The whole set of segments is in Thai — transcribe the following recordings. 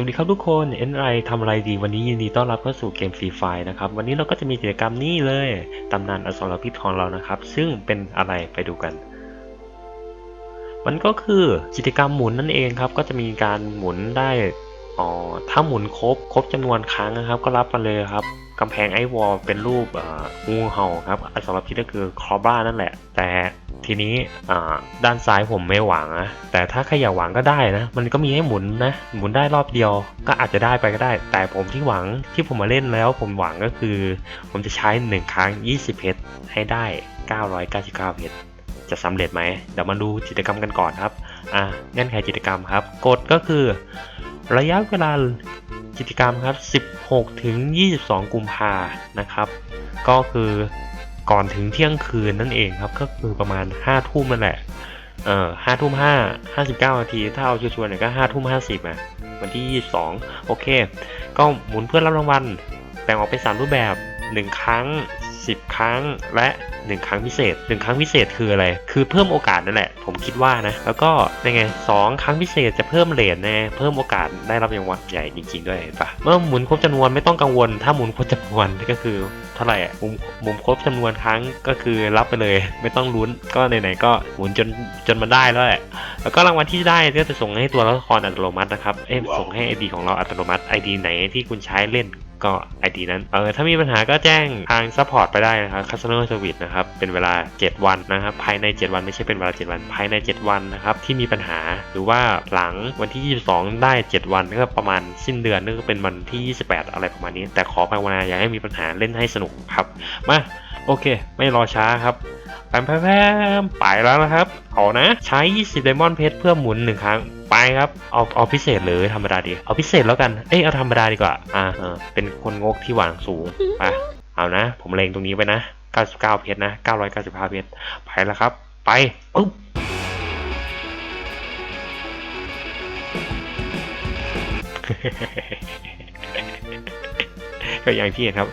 วัสดีครับทุกคน NI ทำอะไรดี วันนี้ยินดีต้อนรับเข้าสู่เกมฟรีไฟนะครับ วันนี้เราก็จะมีกิจกรรมนี้เลย ตำนานอสรพิษของเรานะครับ ซึ่งเป็นอะไรไปดูกัน มันก็คือกิจกรรมหมุนนั่นเองครับ ก็จะมีการหมุนได้อ๋อถ้าหมุนครบ ครบจำนวนครั้งนะครับ ก็รับมาเลยครับกำแพงไอวอลเป็นรูปงูเห่าครับอสรพิษก็คือครอบ้านั่นแหละ แต่ ทีนี้ด้านซ้ายผมไม่หวังนะแต่ถ้าใครอยากหวังก็ได้นะ มันก็มีให้หมุนนะหมุนได้รอบเดียว ก็อาจจะได้ไปก็ได้ แต่ผมที่หวังที่ผมมาเล่นแล้วผมหวังก็คือ ผมจะใช้หนึ่งครั้ง 20เพชรให้ได้ 999เพชรจะสำเร็จไหมเดี๋ยวมาดูกิจกรรมกันก่อนครับอ่าเงื่อนไขกิจกรรมครับกฎก็คือ ระยะเวลากิจกรรมครับ 16 ถึง 22 กุมภานะครับ ก็คือ ก่อนถึงเที่ยงคืนนั่นเองครับ ก็คือประมาณ5ทุ่มนั่นแหละ เอ่อ5ทุ่ม5 59นาที ถ้าเอาชัวร์ๆหน่อยก็5ทุ่ม50อะวันที่22โอเค ก็หมุนเพื่อรับรางวัลแบ่งออกเป็น3รูปแบบ1ครั้ง10ครั้งและ1ครั้งพิเศษ1ครั้งพิเศษคืออะไร คือเพิ่มโอกาสนั่นแหละ ผมคิดว่านะ แล้วก็ยังไง2ครั้งพิเศษจะเพิ่มเลทแน่เพิ่มโอกาสได้รับรางวัลใหญ่จริงๆด้วยเห็นปะเมื่อหมุนครบจำนวนไม่ต้องกังวล ถ้าหมุนครบจำนวนก็คือ เท่าไหร่อะหมุนหมุนครบจำนวนครั้งก็คือรับไปเลย ไม่ต้องลุ้นก็ไหนๆก็หมุนจนจนมันได้แล้วแหละแล้วก็รางวัลที่ได้ก็จะส่งให้ตัวละครอัตโนมัตินะครับเอ้ส่งให้ไอดีของเราอัตโนมัติไอดีไหนที่คุณใช้เล่น ก็ ID นั้น เออถ้ามีปัญหาก็แจ้งทางซัพพอร์ตไปได้นะครับ Customer Service นะครับ เป็นเวลา 7 วันนะครับ ภายใน 7 วันไม่ใช่เป็นเวลา 7 วัน ภายใน 7 วันนะครับ ที่มีปัญหา หรือว่าหลังวันที่ 22 ได้ 7 วันก็ประมาณสิ้นเดือนนึก็เป็นวันที่ 28 อะไรประมาณนี้ แต่ขอภาวนาอย่าให้มีปัญหาเล่นให้สนุกครับ มา โอเค ไม่รอช้าครับ แปมแพมแพมไปแล้วนะครับเอานะ ใช้20ไดมอนเพชรเพื่อหมุนหนึ่งครั้งไปครับเอาเอาพิเศษหรือธรรมดาดีเอาพิเศษแล้วกันเอ้ยเอาธรรมดาดีกว่าอ่าเออเป็นคนงกที่หวังสูงไปเอานะ ผมเลงตรงนี้ไปนะ99เพชรนะ995เพชรไปแล้วครับ ไปปึ๊บก็อย่างที่เห็นครับ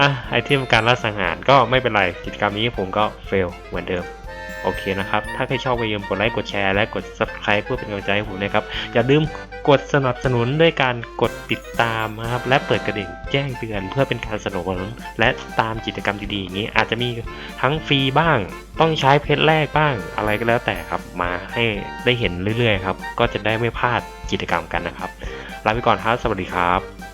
อะไอเทมการล่าสังหารก็ไม่เป็นไรกิจกรรมนี้ผมก็เฟลเหมือนเดิมโอเคนะครับ ถ้าใครชอบอย่าลืมกดไลค์ กดแชร์ และกด subscribe เพื่อเป็นกำลังใจให้ผมนะครับ อย่าลืมกดสนับสนุนด้วยการกดติดตามนะครับ และเปิดกระดิ่งแจ้งเตือนเพื่อเป็นการสนับสนุนและตามกิจกรรมดีๆอย่างนี้ อาจจะมีทั้งฟรีบ้าง ต้องใช้เพชรแรกบ้าง อะไรก็แล้วแต่ครับ มาให้ได้เห็นเรื่อยๆครับ ก็จะได้ไม่พลาดกิจกรรมกันนะครับ ลาไปก่อนครับ สวัสดีครับ